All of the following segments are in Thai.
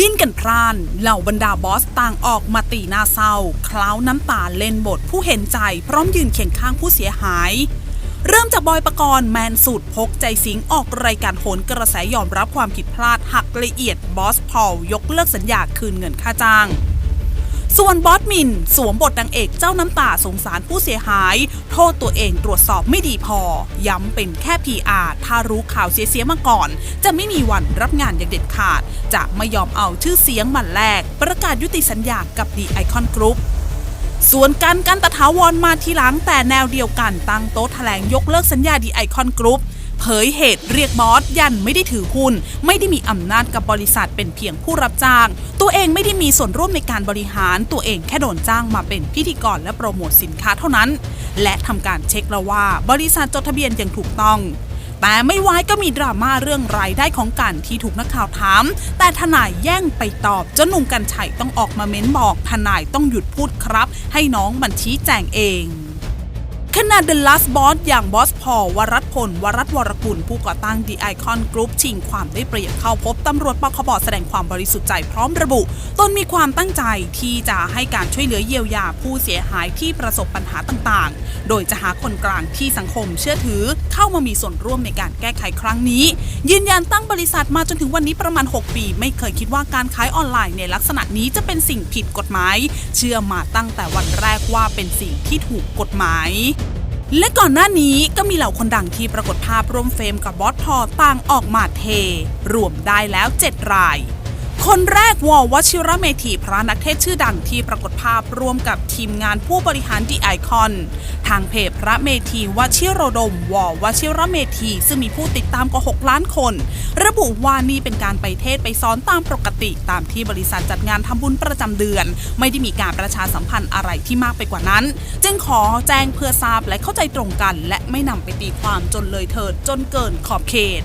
ดิ้นกันพราน เหล่าบรรดาบอสต่างออกมาตีหน้าเศร้า คล้าวน้ำตาเล่นบทผู้เห็นใจพร้อมยืนเคียงข้างผู้เสียหาย เริ่มจากบอยปกรณ์แมนสุดพกใจสิงออกรายการโหนกระแสยอมรับความผิดพลาดหักละเอียดบอสพอลยกเลิกสัญญาคืนเงินค่าจ้าง ส่วนบอสมิน สวมบทนางเอกเจ้าน้ำตาสงสารผู้เสียหาย โทษตัวเองตรวจสอบไม่ดีพอ ย้ำเป็นแค่ PR ถ้ารู้ข่าวเสียๆมาก่อน จะไม่มีวันรับงานอย่างเด็ดขาด จะไม่ยอมเอาชื่อเสียงมันแลก ประกาศยุติสัญญากับดีไอคอนกรุ๊ปส่วนการกันตะถาวรมาทีหลังแต่แนวเดียวกันตั้งโต๊ะแถลงยกเลิกสัญญาดีไอคอนกรุ๊ป เผยเหตุเรียกบอส ยันไม่ได้ถือหุ้น ไม่ได้มีอำนาจกับบริษัทเป็นเพียงผู้รับจ้าง ตัวเองไม่ได้มีส่วนร่วมในการบริหาร ตัวเองแค่โดนจ้างมาเป็นพิธีกรและโปรโมทสินค้าเท่านั้น และทำการเช็คแล้วว่า บริษัทจดทะเบียนอย่างถูกต้องแต่ไม่ไว้ก็มีดราม่าเรื่องรายได้ของกันที่ถูกนักข่าวถาม แต่ทนายแย่งไปตอบจนหนุ่มกัญชัยต้องออกมาเม้นบอกทนายต้องหยุดพูดครับ ให้น้องมันชี้แจงเองขณะเดลัสบอสอย่างบอสพอวรัต พล วรัตวรกุล ผู้ก่อตั้ง The Icon Group ชิงความได้เปรียบเข้าพบตำรวจปคบแสดงความบริสุทธิ์ใจพร้อมระบุ ตนมีความตั้งใจที่จะให้การช่วยเหลือเยียวยาผู้เสียหายที่ประสบปัญหาต่างๆ โดยจะหาคนกลางที่สังคมเชื่อถือ เข้ามามีส่วนร่วมในการแก้ไขครั้งนี้ ยืนยันตั้งบริษัทมาจนถึงวันนี้ประมาณ 6 ปี ไม่เคยคิดว่าการขายออนไลน์ในลักษณะนี้จะเป็นสิ่งผิดกฎหมาย เชื่อมาตั้งแต่วันแรกว่าเป็นสิ่งที่ถูกกฎหมาย และก่อนหน้านี้ก็มีเหล่าคนดังที่ปรากฏภาพร่วมเฟรมกับบอสพอต่างออกมาเท รวมได้แล้ว 7 ราย คนแรกวอวชิระเมธีพระนักเทศชื่อดังที่ปรากฏภาพร่วมกับทีมงานผู้บริหารดีไอคอน ทางเพจพระเมธีวชิโรดมวอวชิระเมธีซึ่งมีผู้ติดตามกว่า 6 ล้านคน ระบุว่านี่เป็นการไปเทศไปซ้อนตามปกติตามที่บริษัทจัดงานทำบุญประจำเดือน ไม่ได้มีการประชาสัมพันธ์อะไรที่มากไปกว่านั้น จึงขอแจ้งเพื่อทราบและเข้าใจตรงกัน และไม่นำไปตีความจนเลยเถิดจนเกินขอบเขต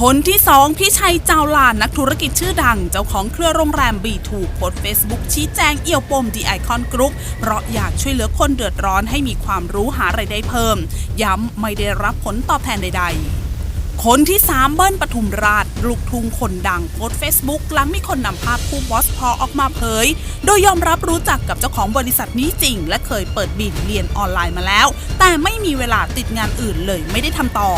คนที่ 2 พี่ชัยเจ้าลานนักธุรกิจชื่อดัง เจ้าของเครือโรงแรม B2 โพสต์ Facebook ชี้แจงเอี่ยวปมดีไอคอนกรุ๊ปเพราะอยากช่วยเหลือคนเดือดร้อนให้มีความรู้หาไรายได้เพิ่ม ย้ำไม่ได้รับผลตอบแทนใด ๆคนที่ 3 เบิ้ลปทุมราช ลูกทุ่งคนดังโพสต์ Facebook หลังมีคนนำภาพคู่บอสพอออกมาเผย โดยยอมรับรู้จักกับเจ้าของบริษัทนี้จริง และเคยเปิดบินเรียนออนไลน์มาแล้ว แต่ไม่มีเวลาติดงานอื่นเลยไม่ได้ทำต่อ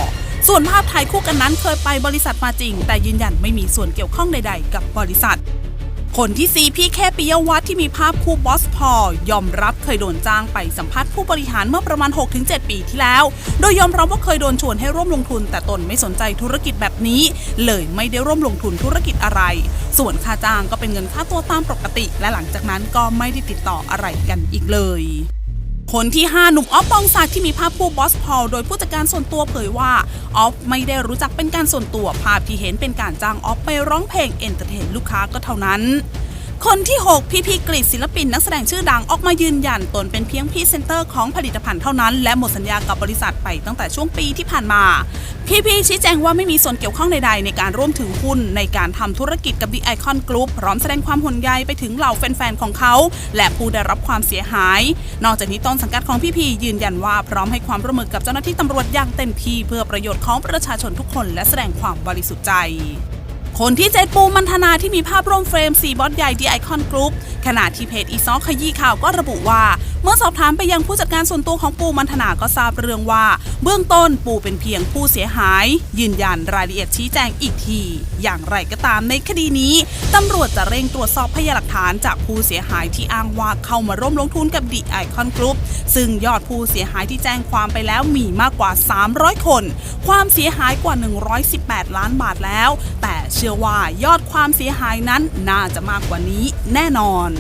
ส่วนภาพถ่ายคู่กันนั้นเคยไปบริษัทมาจริง แต่ยืนยันไม่มีส่วนเกี่ยวข้องใด ๆ กับบริษัท คนที่ซีพี่แค่ปิยวัฒน์ที่มีภาพคู่บอสพอยอมรับเคยโดนจ้างไปสัมภาษณ์ผู้บริหารเมื่อประมาณ 6-7 ปีที่แล้ว โดยยอมรับว่าเคยโดนชวนให้ร่วมลงทุน แต่ตนไม่สนใจธุรกิจแบบนี้ เลยไม่ได้ร่วมลงทุนธุรกิจอะไร ส่วนค่าจ้างก็เป็นเงินค่าตัวตามปกติ และหลังจากนั้นก็ไม่ได้ติดต่ออะไรกันอีกเลย คนที่ 5 หนุ่มออฟปองศักดิ์ที่มีภาพคู่บอสพอลโดยผู้จัดการส่วนตัวเผยว่าออฟไม่ได้รู้จักเป็นการส่วนตัวภาพที่เห็นเป็นการจ้างออฟไปร้องเพลงเอนเตอร์เทนลูกค้าก็เท่านั้น คนที่ 6 พี่พีกฤษศิลปินนักแสดงชื่อดังออกมายืนยันตนเป็นเพียงพรีเซนเตอร์ของผลิตภัณฑ์เท่านั้น และหมดสัญญากับบริษัทไปตั้งแต่ช่วงปีที่ผ่านมา พี่พีชี้แจงว่าไม่มีส่วนเกี่ยวข้องใดๆ ในการร่วมถือหุ้นในการทำธุรกิจกับ The Icon Group พร้อมแสดงความห่วงใยไปถึงเหล่าแฟนๆของเขา และผู้ได้รับความเสียหาย นอกจากนี้ต้นสังกัดของพี่พียืนยันว่าพร้อมให้ความร่วมมือกับเจ้าหน้าที่ตำรวจอย่างเต็มที่เพื่อประโยชน์ของประชาชนทุกคน และแสดงความบริสุทธิ์ใจ คนที่เจดปูมันธนาที่มีภาพร่วมเฟรม 4บอสใหญ่ดีไอคอนกรุ๊ปขณะที่เพจอีซอขยี้ข่าวก็ระบุว่า เมื่อสอบถามไปยังผู้จัดการส่วนตัวของปูมันธนาก็ทราบเรื่องว่า เบื้องต้นปูเป็นเพียงผู้เสียหาย ยืนยันรายละเอียดชี้แจงอีกที อย่างไรก็ตามในคดีนี้ตำรวจจะเร่งตรวจสอบพยานหลักฐานจากผู้เสียหายที่อ้างว่าเข้ามาร่วมลงทุนกับดีไอคอนกรุ๊ปซึ่งยอดผู้เสียหายที่แจ้งความไปแล้วมีมากกว่า 300 คน ความเสียหายกว่า 118 ล้านบาทแล้ว แต่เชื่อว่ายอดความเสียหายนั้นน่าจะมากกว่านี้แน่นอน